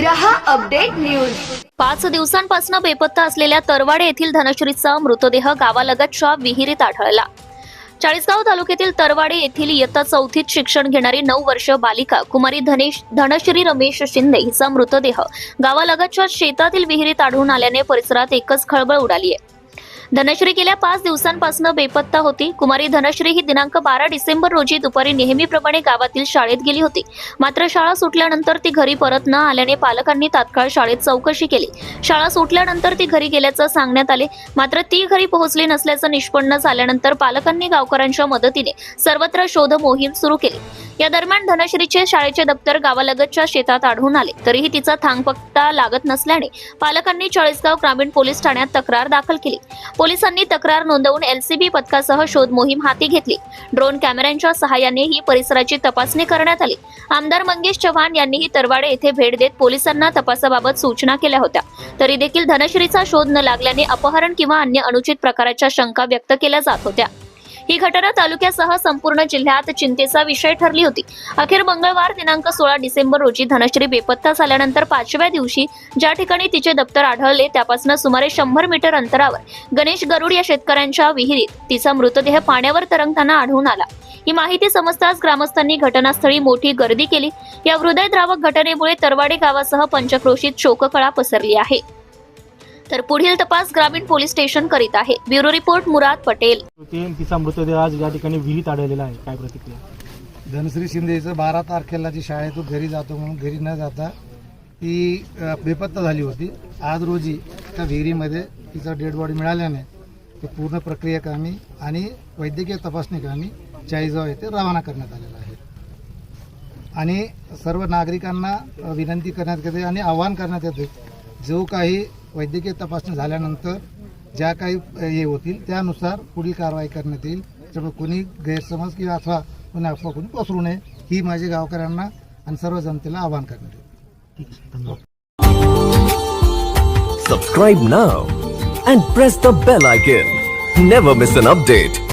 रहा update news. पाच दिवसांपासून बेपत्ता असलेल्या तरवाडे येथील धनश्रीचा मृतदेह गावालगतच्या विहिरीत आढळला. चाळीसगाव तालुक्यातील तरवाडे येथील इयत्ता चौथीत शिक्षण घेणारी नऊ वर्ष बालिका कुमारी धनेश धनश्री रमेश शिंदे हिचा मृतदेह गावालगतच्या शेतातील विहिरीत आढळून आल्याने परिसरात एकच खळबळ उडाली आहे. धनश्री गेल्या पाच दिवसांपासून बेपत्ता होती. कुमारी धनश्री ही दिनांक बारा डिसेंबर रोजी दुपारी नेहमीप्रमाणे गावातील शाळेत गेली होती. मात्र शाळा सुटल्यानंतर ती घरी परत न आल्याने पालकांनी तात्काळ शाळेत चौकशी केली. शाळा सुटल्यानंतर ती घरी गेल्याचं सांगण्यात आले. मात्र ती घरी पोहोचली नसल्याचं निष्पन्न झाल्यानंतर पालकांनी गावकऱ्यांच्या मदतीने सर्वत्र शोध मोहीम सुरू केली. या दरम्यान धनश्रीचे शाळेचे दप्तर गावालगतच्या शेतात आढळून आले. तरीही तिचा थांगपत्ता लागत नसल्याने पालकांनी चाळीसगाव ग्रामीण पोलीस ठाण्यात तक्रार दाखल केली. पोलिसांनी तक्रार नोंदवून एलसीबी पथकासह शोध मोहीम हाती घेतली. ड्रोन कॅमेऱ्यांच्या सहाय्याने ही परिसराची तपासणी करण्यात आली. आमदार मंगेश चव्हाण यांनीही तरवाडे येथे भेट देत पोलिसांना तपासाबाबत सूचना केल्या होत्या. तरी देखील धनश्रीचा शोध न लागल्याने अपहरण किंवा अन्य अनुचित प्रकाराच्या शंका व्यक्त केल्या जात होत्या. ही घटना तालुक्यासह संपूर्ण जिल्ह्यात चिंतेचा विषय ठरली होती. अखेर मंगळवार दिनांक सोळा डिसेंबर रोजी धनश्री बेपत्ता झाल्यानंतर पाचव्या दिवशी ज्या ठिकाणी तिचे दप्तर आढळले त्यापासून सुमारे शंभर मीटर अंतरावर गणेश गरुड या शेतकऱ्यांच्या विहिरीत तिचा मृतदेह पाण्यावर तरंगताना आढळून आला. ही माहिती समजताच ग्रामस्थांनी घटनास्थळी मोठी गर्दी केली. या हृदयद्रावक घटनेमुळे तरवाडे गावासह पंचक्रोशीत शोककळा पसरली आहे. तर पुढील तपास ग्रामीण पोलीस स्टेशन करीत आहे. Bureau report Murad Patel. तिचा मृतदेह आज या ठिकाणी विहिरीत आढळलेला आहे. काय प्रतिक्रिया? धनश्री शिंदेचं बारा तारखेला जी शाळेतून घरी जातो म्हणून घरी न जाता ती अ, बेपत्ता झाली होती. आज रोजी त्या विहिरीमध्ये तिचा डेड बॉडी मिळाल्याने ते पूर्ण प्रक्रिया कामी आणि वैद्यकीय तपासणी कामी चाळीसगाव येथे रवाना करण्यात आलेला आहे. आणि सर्व नागरिकांना अ, विनंती करण्यात येते आणि आवाहन करण्यात येते जो काही वैद्यकीय तपासणी झाल्यानंतर ज्या काही हे होतील त्यानुसार पुढील कारवाई करण्यात येईल त्यामुळे कोणी गैरसमज किंवा अथवा कोणी अफवा कोणी पसरू नये ही माझी गावकऱ्यांना आणि सर्व जनतेला आवाहन करण्यात येईल ठीक आहे धन्यवाद Subscribe now and press the bell icon. Never miss an update.